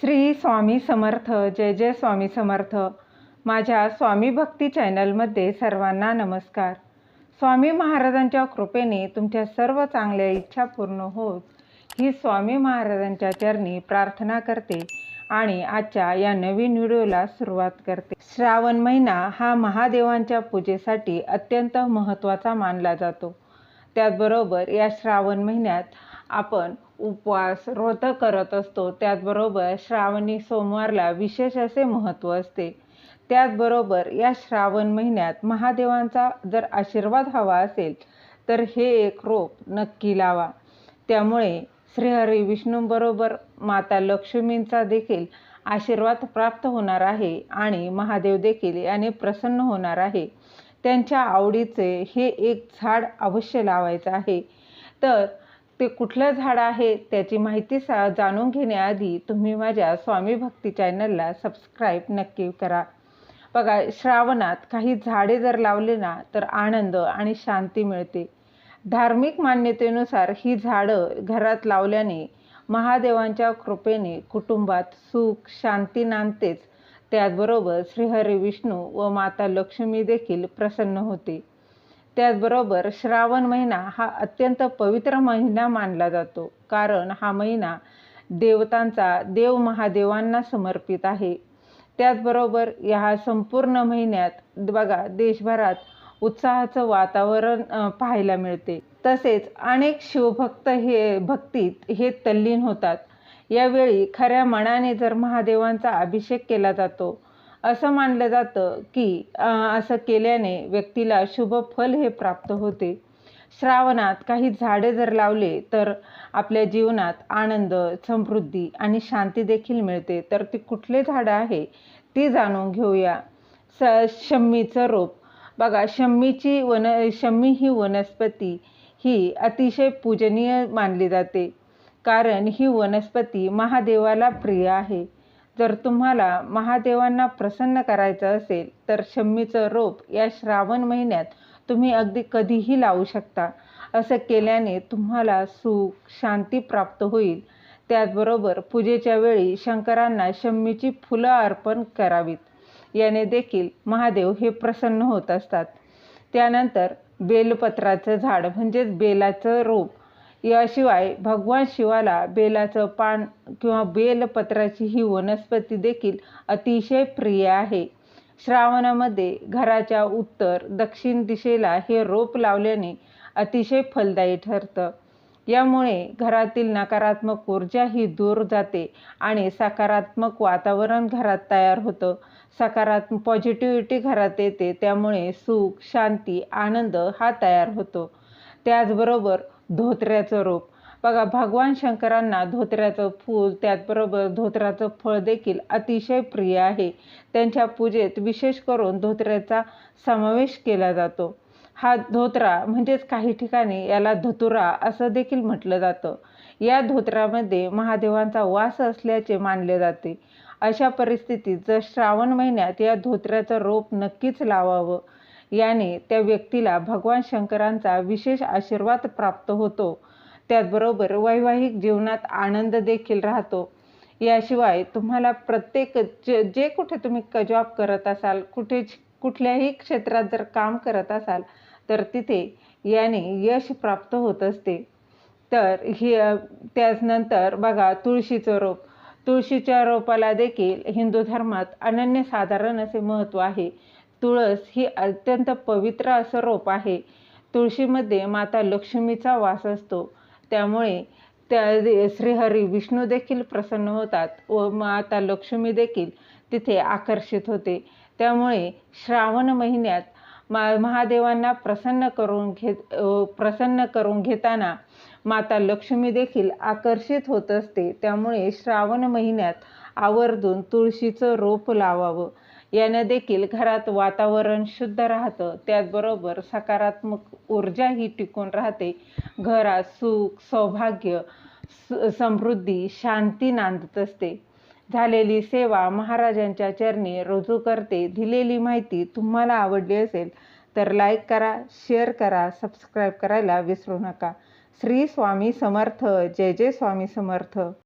श्री स्वामी समर्थ जय जय स्वामी समर्थ. माझ्या स्वामी भक्ती चॅनलमध्ये सर्वांना नमस्कार. स्वामी महाराजांच्या कृपेने तुमच्या सर्व चांगल्या इच्छा पूर्ण होत ही स्वामी महाराजांच्या चरणी प्रार्थना करते आणि आजच्या या नवीन व्हिडिओला सुरुवात करते. श्रावण महिना हा महादेवांच्या पूजेसाठी अत्यंत महत्त्वाचा मानला जातो. त्याचबरोबर या श्रावण महिन्यात आपण उपवास व्रत करत असतो. त्याचबरोबर श्रावणी सोमवारला विशेष असे महत्त्व असते. त्याचबरोबर या श्रावण महिन्यात महादेवांचा जर आशीर्वाद हवा असेल तर हे एक रोप नक्की लावा. त्यामुळे श्रीहरी विष्णूंबरोबर माता लक्ष्मींचा देखील आशीर्वाद प्राप्त होणार आहे आणि महादेव देखील याने प्रसन्न होणार आहे. त्यांच्या आवडीचे हे एक झाड अवश्य लावायचं आहे. तर ते कुठलं झाड आहे त्याची माहिती सा जाणून घेण्याआधी तुम्ही माझ्या स्वामी भक्ती चॅनलला सबस्क्राईब नक्की करा. बघा श्रावणात काही झाडे जर लावले ना तर आनंद आणि शांती मिळते. धार्मिक मान्यतेनुसार ही झाडं घरात लावल्याने महादेवांच्या कृपेने कुटुंबात सुख शांती नांदतेच. त्याचबरोबर श्रीहरी विष्णू व माता लक्ष्मी देखील प्रसन्न होते. त्याचबरोबर श्रावण महिना हा अत्यंत पवित्र महिना मानला जातो. कारण हा महिना देवतांचा देव महादेवांना समर्पित आहे. त्याचबरोबर या संपूर्ण महिन्यात बघा देशभरात उत्साहाचं वातावरण पाहायला मिळते. तसेच अनेक शिवभक्त हे भक्तीत हे तल्लीन होतात. यावेळी खऱ्या मनाने जर महादेवांचा अभिषेक केला जातो असं मानलं जातं की असं केल्याने व्यक्तीला शुभ फल हे प्राप्त होते. श्रावणात काही झाडे जर लावले तर आपल्या जीवनात आनंद समृद्धी आणि शांती देखील मिळते. तर ती कुठले झाडं आहे ती जाणून घेऊया. स शम्मीचं रोप. बघा शम्मीची वन शम्मी ही वनस्पती ही अतिशय पूजनीय मानली जाते. कारण ही वनस्पती महादेवाला प्रिय आहे. जर तुम्हाला महादेवांना प्रसन्न करायचं असेल तर शम्मीचं रोप या श्रावण महिन्यात तुम्ही अगदी कधीही लावू शकता. असं केल्याने तुम्हाला सुख शांती प्राप्त होईल. त्याचबरोबर पूजेच्या वेळी शंकरांना शम्मीची फुलं अर्पण करावीत. याने देखील महादेव हे प्रसन्न होत असतात. त्यानंतर बेलपत्राचं झाड म्हणजेच बेलाचं रोप याशिवाय भगवान शिवाला बेलाचं पान किंवा बेलपत्राची ही वनस्पती देखील अतिशय प्रिय आहे. श्रावणामध्ये घराच्या उत्तर दक्षिण दिशेला हे रोप लावल्याने अतिशय फलदायी ठरतं. यामुळे घरातील नकारात्मक ऊर्जा ही दूर जाते आणि सकारात्मक वातावरण घरात तयार होतं. सकारात्मक पॉझिटिव्हिटी घरात येते त्यामुळे सुख शांती आनंद हा तयार होतो. त्याचबरोबर धोत्र्याचं रोप. बघा भगवान शंकरांना धोत्र्याचं फूल त्याचबरोबर धोत्र्याचं फळ देखील अतिशय प्रिय आहे. त्यांच्या पूजेत विशेष करून धोत्र्याचा समावेश केला जातो. हा धोत्रा म्हणजेच काही ठिकाणी याला धतुरा असं देखील म्हटलं जातं. या धोत्रामध्ये महादेवांचा वास असल्याचे मानले जाते. अशा परिस्थितीत जर श्रावण महिन्यात या धोत्र्याचं रोप नक्कीच लावावं. याने त्या व्यक्तीला भगवान शंकरांचा विशेष आशीर्वाद प्राप्त होतो. त्याचबरोबर वैवाहिक जीवनात आनंद देखील राहतो. याशिवाय तुम्हाला प्रत्येक जे जे कुठे तुम्ही क जॉब करत असाल कुठे कुठल्याही क्षेत्रात जर काम करत असाल तर तिथे याने यश प्राप्त होत असते. तर ही त्याचनंतर बघा तुळशीचं रोप. तुळशीच्या रोपाला देखील हिंदू धर्मात अनन्यसाधारण असे महत्त्व आहे. तुळस ही अत्यंत पवित्र असं रोप आहे. तुळशीमध्ये माता लक्ष्मीचा वास असतो. त्यामुळे त्या श्रीहरी विष्णू देखील प्रसन्न होतात व माता लक्ष्मी देखील तिथे आकर्षित होते. त्यामुळे श्रावण महिन्यात मा महादेवांना प्रसन्न करून घेत प्रसन्न करून घेताना माता लक्ष्मी देखील आकर्षित होत असते. त्यामुळे श्रावण महिन्यात आवर्जून तुळशीचं रोप लावावं. यानं देखील घरात वातावरण शुद्ध राहतं. त्याचबरोबर सकारात्मक ऊर्जाही टिकून राहते. घरात सुख सौभाग्य समृद्धी शांती नांदत असते. झालेली सेवा महाराजांच्या चरणी रुजू करते. दिलेली माहिती तुम्हाला आवडली असेल तर लाईक करा शेअर करा सबस्क्राईब करायला विसरू नका. श्री स्वामी समर्थ. जय जय स्वामी समर्थ.